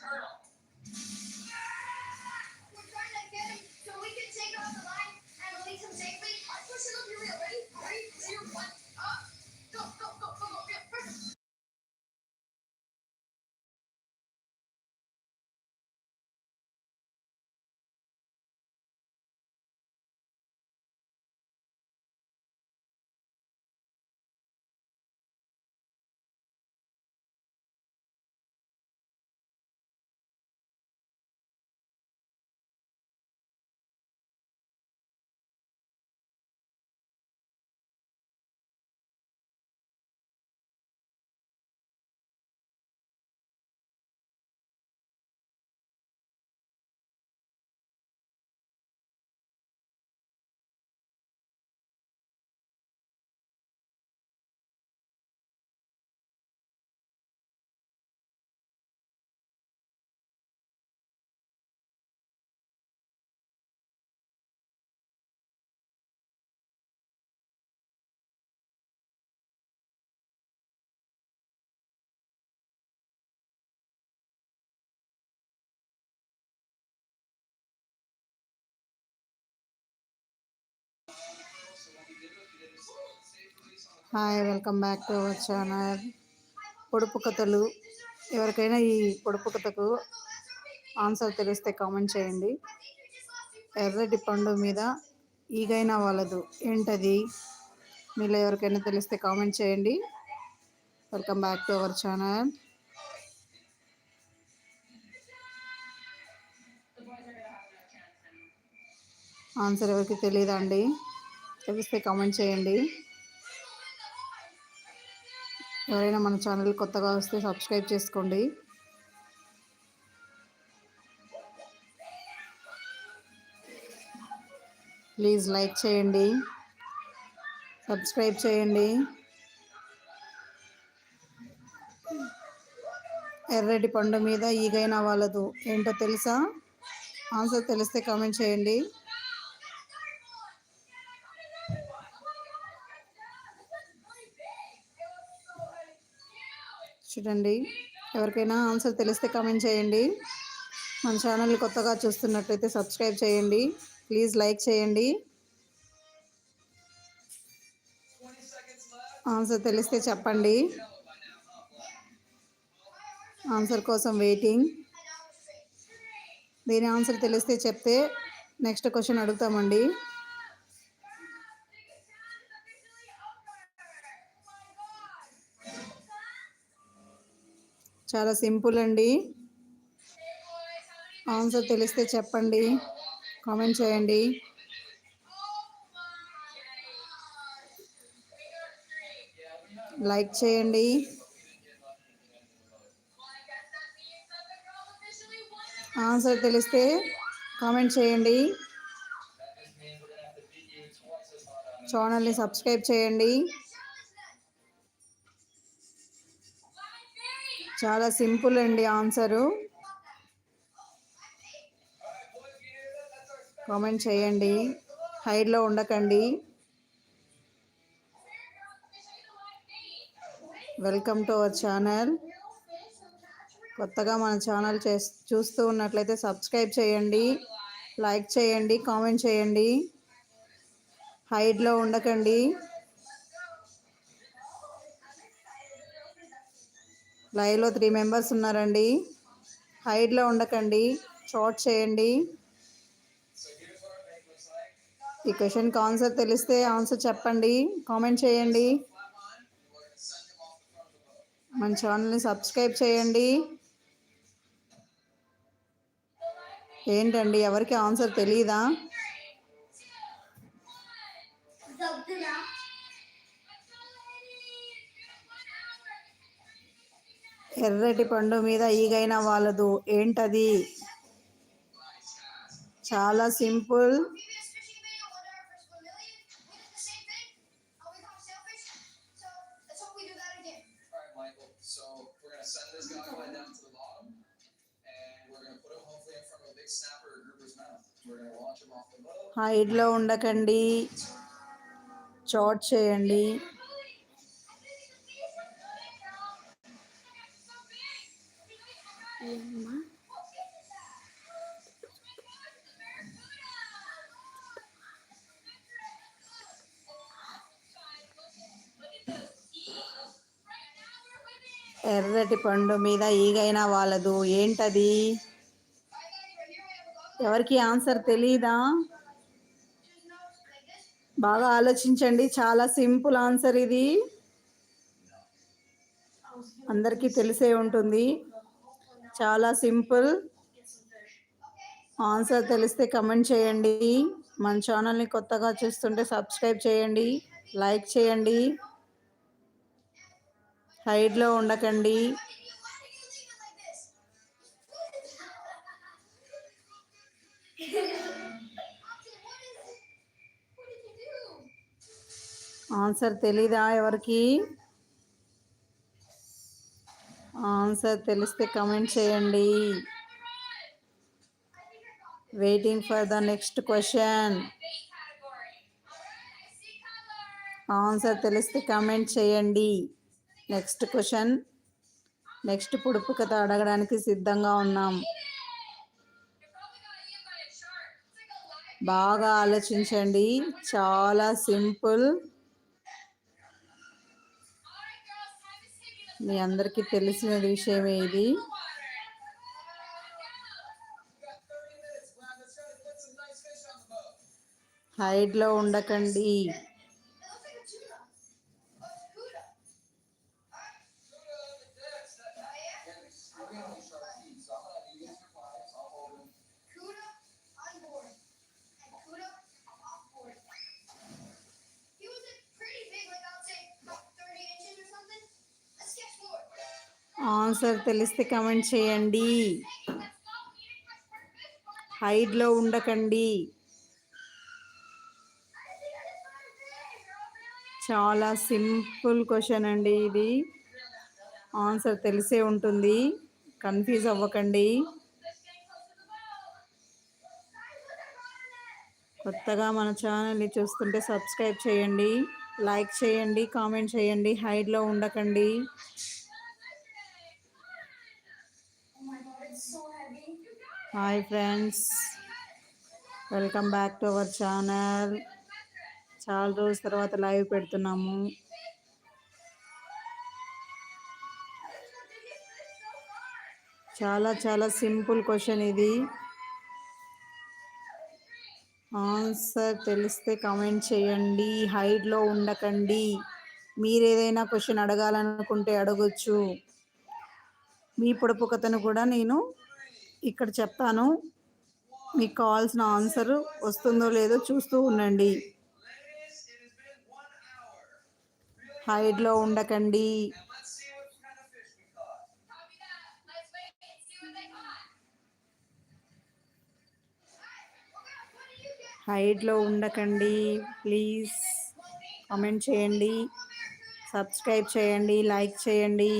hurdle. Hi welcome back to our channel పొడుపు కథలు. ఎవరికైనా ఈ పొడుపు కథకు ఆన్సర్ తెలిస్తే కామెంట్ చేయండి. ఎర్రటి పండు మీద ఈగైనా వాళ్ళదు ఏంటది? మీలో ఎవరికైనా తెలిస్తే కామెంట్ చేయండి. Welcome back to our channel answer ఎవరికి తెలియదా అండి తెలిస్తే కామెంట్ చేయండి. ఎవరైనా మన ఛానల్ కొత్తగా వస్తే సబ్స్క్రైబ్ చేసుకోండి. ప్లీజ్ లైక్ చేయండి. సబ్స్క్రైబ్ చేయండి. ఎర్రటి పండు మీద ఈగైనా వాళ్ళదు. ఏంటో తెలుసా? ఆన్సర్ తెలిస్తే కామెంట్ చేయండి. చూడండి. ఎవరికైనా ఆన్సర్ తెలిస్తే కామెంట్ చేయండి. మన ఛానల్ కొత్తగా చూస్తున్నట్లయితే సబ్స్క్రైబ్ చేయండి. ప్లీజ్ లైక్ చేయండి. ఆన్సర్ తెలిస్తే చెప్పండి. ఆన్సర్ కోసం వెయిటింగ్. దీని ఆన్సర్ తెలిస్తే చెప్తే నెక్స్ట్ క్వశ్చన్ అడుగుతామండి. చాలా సింపుల్ అండి. ఆన్సర్ తెలిస్తే చెప్పండి. కామెంట్ చేయండి. లైక్ చేయండి. ఆన్సర్ తెలిస్తే కామెంట్ చేయండి. ఛానల్ని సబ్స్క్రైబ్ చేయండి. చాలా సింపుల్ అండి ఆన్సరు. కామెంట్ చేయండి. హైడ్లో ఉండకండి. Welcome to our channel. కొత్తగా మన ఛానల్ చే చూస్తూ ఉన్నట్లయితే సబ్స్క్రైబ్ చేయండి. లైక్ చేయండి కామెంట్ చేయండి. హైడ్లో ఉండకండి. లైవ్లో త్రీ మెంబర్స్ ఉన్నారండి. హైడ్లో ఉండకండి. షార్ట్ చేయండి. ఈ క్వశ్చన్కి ఆన్సర్ తెలిస్తే ఆన్సర్ చెప్పండి. కామెంట్ చేయండి. మన ఛానల్ని సబ్స్క్రైబ్ చేయండి. ఏంటండి? ఎవరికి ఆన్సర్ తెలియదా ఎర్రటి పండు మీద ఈగైన వాళ్ళదు. ఏంటది? చాలా సింపుల్. హైడ్లో ఉండకండి. చాట్ చేయండి. ఎర్రటి పండు మీద ఈగైనా వాళ్ళదు. ఏంటది? ఎవరికి ఆన్సర్ తెలీదా? బాగా ఆలోచించండి. చాలా సింపుల్ ఆన్సర్ ఇది. అందరికీ తెలిసే ఉంటుంది. చాలా సింపుల్. ఆన్సర్ తెలిస్తే కమెంట్ చేయండి. మన ఛానల్ని కొత్తగా చూస్తుంటే సబ్స్క్రైబ్ చేయండి లైక్ చేయండి. హైడ్లో ఉండకండి. ఆన్సర్ తెలీదా ఎవరికి? ఆన్సర్ తెలిస్తే కమెంట్ చేయండి. Waiting for the next question answer తెలిస్తే కమెంట్ చేయండి. నెక్స్ట్ క్వశ్చన్ నెక్స్ట్ పొడుపు కథ అడగడానికి సిద్ధంగా ఉన్నాం. బాగా ఆలోచించండి. చాలా సింపుల్. మీ అందరికీ తెలిసిన విషయమే ఇది. హైడ్లో ఉండకండి. ఆన్సర్ తెలిస్తే కమెంట్ చేయండి. హైడ్లో ఉండకండి. చాలా సింపుల్ క్వశ్చన్ అండి ఇది. ఆన్సర్ తెలిసే ఉంటుంది. కన్ఫ్యూజ్ అవ్వకండి. కొత్తగా మన ఛానల్ని చూస్తుంటే సబ్స్క్రైబ్ చేయండి. లైక్ చేయండి కామెంట్ చేయండి. హైడ్లో ఉండకండి. Hi friends. Welcome back to our channel. చాలా రోజుల తర్వాత లైవ్ పెడుతున్నాము. చాలా చాలా సింపుల్ క్వశ్చన్ ఇది. ఆన్సర్ తెలిస్తే కమెంట్ చేయండి. హైట్లో ఉండకండి. మీరు ఏదైనా క్వశ్చన్ అడగాలనుకుంటే అడగొచ్చు. మీ పొడుపు కథను కూడా నేను ఇక్కడ చెప్తాను. మీకు కావాల్సిన ఆన్సర్ వస్తుందో లేదో చూస్తూ ఉండండి. హైడ్లో ఉండకండి. హైడ్లో ఉండకండి. ప్లీజ్ కమెంట్ చేయండి. సబ్స్క్రైబ్ చేయండి. లైక్ చేయండి.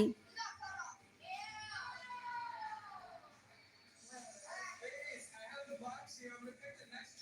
see how I'm gonna pick the next.